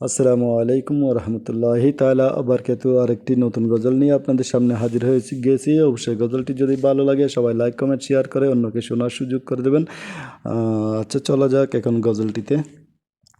আসসালামু আলাইকুম রহমতুল্লাহি তালা আবরকাতু আরেকটি নতুন গজল নিয়ে আপনাদের সামনে হাজির হয়েছি, গেছি। অবশ্যই গজলটি যদি ভালো লাগে, সবাই লাইক, কমেন্ট, শেয়ার করে অন্যকে শোনার সুযোগ করে দেবেন। আচ্ছা চলা যাক এখন গজলটিতে।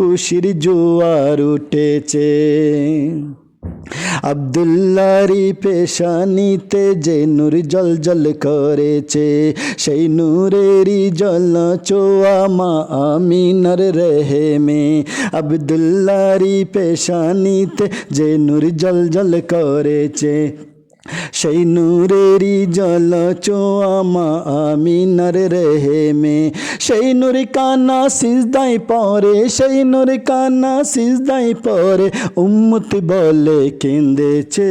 কুশির জোয়ার উঠেছে। আবদুল্লারি পেশানিতে যে নূর জল জল করেছে, সেই নূরেরই জল চোয়া মা আমিনার রেহেমে। আবদুল্লারি পেশানিতে যে নূর জল জল করেছে সেই নূরেরই জল চোয়ামা আমিনার রেহেমে। সেই নূর কানা সিজদাই পরে সেই নূর কানা সিজদাই পরে উম্মত বলে কেঁদেছে।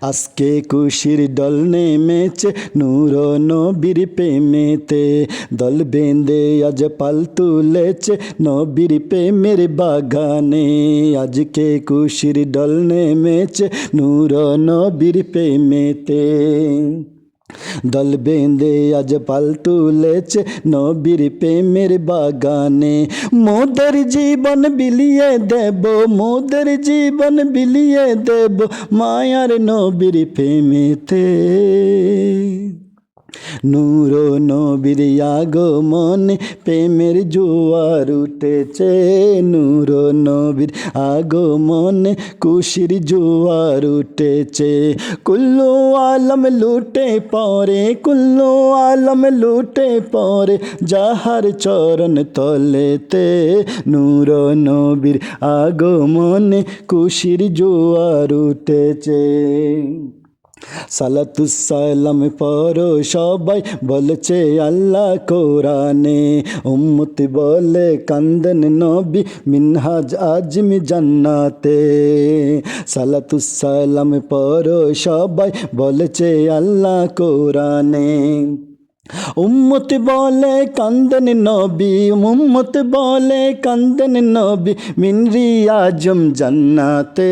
আজকে কুশির দল নেমেছে নূর নবীর প্রেমেতে। দল বেঁধে আজ পাল তুলেছে নবীর প্রেমের বাগানে। আজকে কুশির দল নেমেছে নূর নবীর প্রেমেতে। দল বেঁধে আজ পাল তুলেছে নবীর প্রেমের বাগানে। মোদের জীবন বিলিয়ে দেব, মোদের জীবন বিলিয়ে দেব মায়ার নবীর প্রেমেতে। নূর নবীর আগমনে প্রেমের জোয়ার উঠেছে। নূর নবীর আগমনে কুশির জোয়ার উঠেছে। কুল্লু আলম লুটে পরে কুল্লু আলম লুটে পরে যাহার চরণ তলেতে। নূর নবীর আগমনে কুশির জোয়ার উঠেছে। সালাতুসালাম পর সবাই, বলছে আল্লাহ কোরআনে। উম্মত বলে কান্দন নবী মিনহাজ আজমি জান্নাতে। সালাতুসালাম পর সবাই, বলছে আল্লাহ কোরআনে। উম্মত বলে কান্দন নবী, উম্মত বলে কান্দন নবী মিনরি আজম জান্নাতে।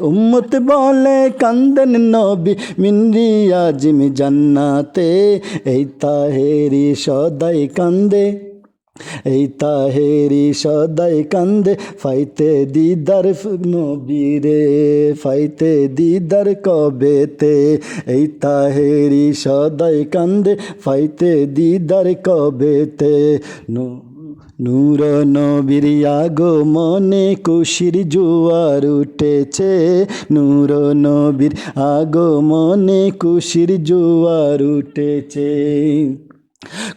উম্মত বলে কান্দন নবী মিনরি আজম জান্নাতে। এই তাহেরি সদাই কান্দে এই তাহেরি সদাই কান্দে, ফাইতে দিদার নবীরে, ফাইতে দিদার কবেতে। এই তাহেরি সদাই কান্দে, ফাইতে দিদার কবেতে। নো, নূর নবীর আগো মনে কুশির জুয়ার উঠেছে। নূর নবীর আগো মনে কুশির জুয়ার উঠেছে।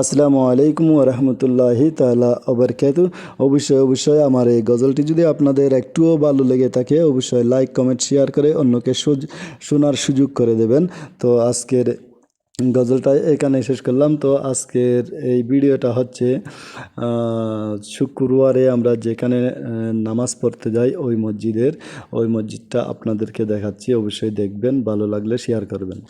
আসসালামু আলাইকুম রহমতুল্লাহি তালা অবরকাত অবশ্যই অবশ্যই আমার এই গজলটি যদি আপনাদের একটুও ভালো লেগে থাকে, অবশ্যই লাইক, কমেন্ট, শেয়ার করে অন্যকে শোনার সুযোগ করে দেবেন। তো আজকের গজলটা এখানে শেষ করলাম। তো আজকের এই ভিডিওটা হচ্ছে শুক্রবারে আমরা যেখানে নামাজ পড়তে যাই, ওই মসজিদের, ওই মসজিদটা আপনাদেরকে দেখাচ্ছি। অবশ্যই দেখবেন, ভালো লাগলে শেয়ার করবেন।